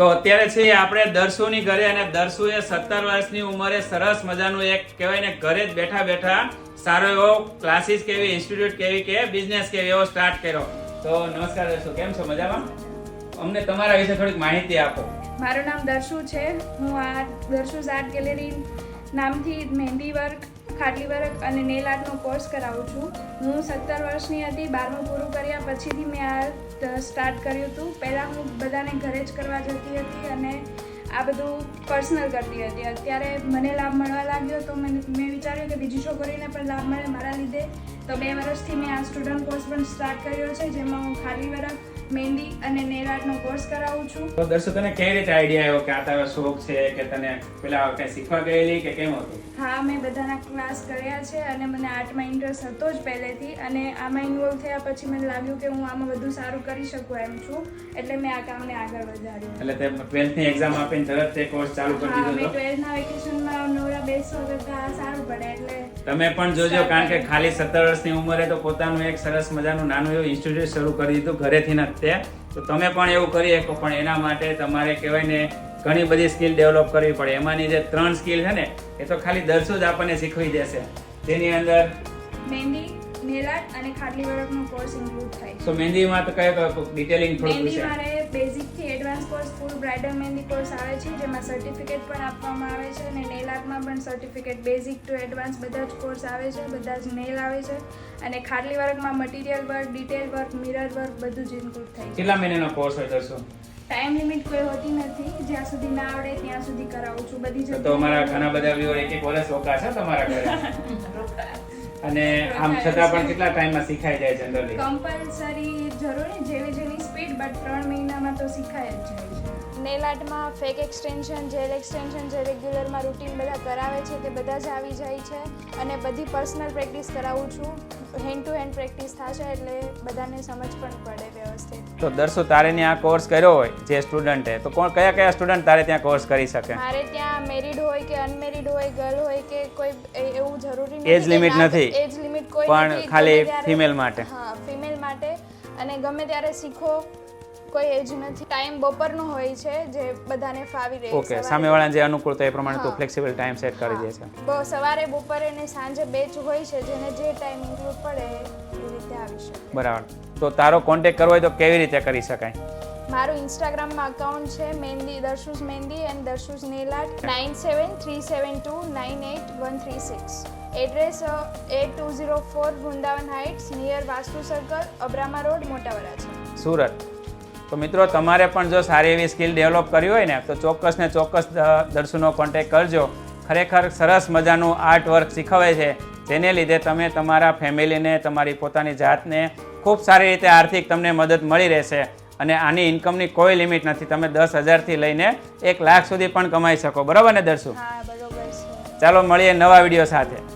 તો અત્યારે છે આપણે દર્શુની ઘરે અને દર્શુએ સત્તર વર્ષની ઉંમરે સરસ મજાનું એક કહેવાય ને ઘરે જ બેઠા બેઠા સારો એવો ક્લાસીસ કેવી ઇન્સ્ટિટ્યૂટ કેવી કે બિઝનેસ કેવી એવો સ્ટાર્ટ કર્યો. તો નમસ્કાર દર્શુ, કેમ છો? મજામાં? અમને તમારા વિશે થોડીક માહિતી આપો. મારું નામ દર્શુ છે. હું આ દર્શુ આર્ટ ગેલેરી નામથી મહેંદી વર્ક ખાટલી વર્ક અને નેલ આર્ટનો કોર્સ કરાવું છું. હું સત્તર વર્ષની હતી, બારમું પૂરું કર્યા પછીથી મેં આ સ્ટાર્ટ કર્યું હતું. પહેલાં હું બધાને ઘરે જ કરવા જતી હતી અને આ બધું પર્સનલ કરતી હતી. અત્યારે મને લાભ મળવા લાગ્યો તો મેં મેં વિચાર્યું કે બીજી છોકરીને પણ લાભ મળે મારા લીધે. તો બે વર્ષથી મેં આ સ્ટુડન્ટ કોર્સ પણ સ્ટાર્ટ કર્યો છે, જેમાં હું ખાલી વર્ક મહેંદી અને નેલ આર્ટનો કોર્સ કરાવું છું. તો દર્શુ તને કઈ રીતે આઈડિયા આવ્યો કે આ તારો શોખ છે કે તને પેલા કઈ શીખવા ગયેલી કે કેમ હતું? હા મેં બધાના ક્લાસ કર્યા છે અને મને આર્ટમાં ઇન્ટરેસ્ટ હતો જ પહેલેથી અને આમાં ઇન્વોલ્વ થયા પછી મને લાગ્યું કે હું આમાં વધુ સારું કરી શકું એમ છું. એટલે મેં આ કામને આગળ વધાર્યું. એટલે તે ટ્વેલ્થની એક્ઝામ આપીને તરત તે કોર્સ ચાલુ કરી દીધો મેં ટ્વેલ્થના વેકેશનમાં નવરા બેસો કરતાં સારું પડે એટલે તમે પણ જોજો કારણ કે ખાલી સત્તર વર્ષની ઉંમરે તો પોતાનું એક સરસ મજાનું નાનું એવું ઇન્સ્ટિટ્યૂટ શરૂ કરી દીધું ઘરેથી ન તે તો તમે પણ એવું કરી શકો પણ એના માટે તમારે કહેવાય ને ઘણી બધી સ્કિલ ડેવલપ કરવી પડે. એમાંની જે ત્રણ સ્કિલ છે ને એ તો ખાલી દર્શો જ આપણને શીખવી દેશે. તેની અંદર મહેંદી નેલ આર્ટ અને ખાટલી વર્કનો કોર્સ ઇન્ક્લુડ થાય. સો મહેંદીમાં તો કયો કયો ડિટેલિંગ થોડું મારે બેઝિકથી advance course full bridal mehndi course આવે છે જેમાં સર્ટિફિકેટ પણ આપવામાં આવે છે અને નેલ આર્ટમાં પણ સર્ટિફિકેટ બેઝિક ટુ એડવાન્સ બધા જ કોર્સ આવે છે બધા જ નેલ આવે છે અને ખાટલી વર્કમાં material work detail work mirror work બધું જ ઇન્ક્લુડ થાય છે. કેટલા મહિનાનો કોર્સ હોય દર્શો? ટાઈમ લિમિટ કોઈ હોતી નથી જ્યાં સુધી ના આવડે ત્યાં સુધી કરાવું છું બધી તો તો અમારા ઘણા બધા વ્યૂઅર એક એક વર્ષ રોકા છે તમારા ઘરે. અને આમ છતાં પણ કેટલા ટાઈમમાં શીખાઈ જાય જનરલી કમ્પલસરી જરૂરી જેવી જેવી સ્પીડ બટ ત્રણ મહિનામાં તો શીખાય જ જાય છે. નેલ આર્ટમાં ફેક એક્સટેન્શન જેલ એક્સટેન્શન જે રેગ્યુલરમાં રૂટીન બધા કરાવે છે તે બધા જ આવી જાય છે. અને બધી પર્સનલ પ્રેક્ટિસ કરાવું છું. હેન્ડ ટુ હેન્ડ પ્રેક્ટિસ થશે એટલે બધાને સમજ પણ પડે વ્યવસ્થિત તો દર્શો તારે આ કોર્સ કર્યો હોય જે સ્ટુડન્ટે તો કોણ કયા કયા સ્ટુડન્ટ તારે ત્યાં કોર્સ કરી શકે મારે ત્યાં મેરિડ હોય કે અનમેરિડ હોય ગર્લ હોય કે કોઈ એવું જરૂરી એજ લિમિટ નથી. એજ લિમિટ કોઈ પણ ખાલી ફિમેલ માટે. હા ફિમેલ માટે અને ગમે ત્યારે શીખો કોઈ એજ નથી. ટાઈમ બપોરનો હોય છે જે બધાને ફાવી રહે. ઓકે સામેવાળા સામેવાળાને જે અનુકૂળ તો એ પ્રમાણે તું. ફ્લેક્સિબલ ટાઈમ સેટ કરી દે છે. સવારે બપોરે ને સાંજે બેચ હોય છે જેને જે ટાઈમ ઇન્ક્લુડ પડે એ રીતે આવી શકે. બરાબર. તો તારો કોન્ટેક કરવો હોય તો કેવી રીતે કરી શકાય? મારું ઇન્સ્ટાગ્રામમાં અકાઉન્ટ છે mehndi Darshus mehndi and Darshus nail art nine seven three seven two nine eight one three six address at two zero four Vrindavan Heights near Vastu Circle Abrama Road Mota Varachha Surat. તો મિત્રો તમારે પણ જો સારી એવી skill develop કરી હોય ને તો ચોક્કસ ને ચોક્કસ દર્શુનો કોન્ટેક્ટ કરજો. ખરેખર સરસ મજાનું આર્ટ વર્ક શીખવે છે. જેને લીધે તમે તમારા ફેમિલીને તમારી પોતાની જાતને ખૂબ સારી રીતે આર્થિક તમને મદદ મળી રહેશે. અને આની ઇન્કમની કોઈ લિમિટ નથી. તમે દસ હજારથી લઈને એક લાખ સુધી પણ કમાઈ શકો. બરાબર ને દર્શુ? ચાલો મળીએ નવા વીડિયો સાથે.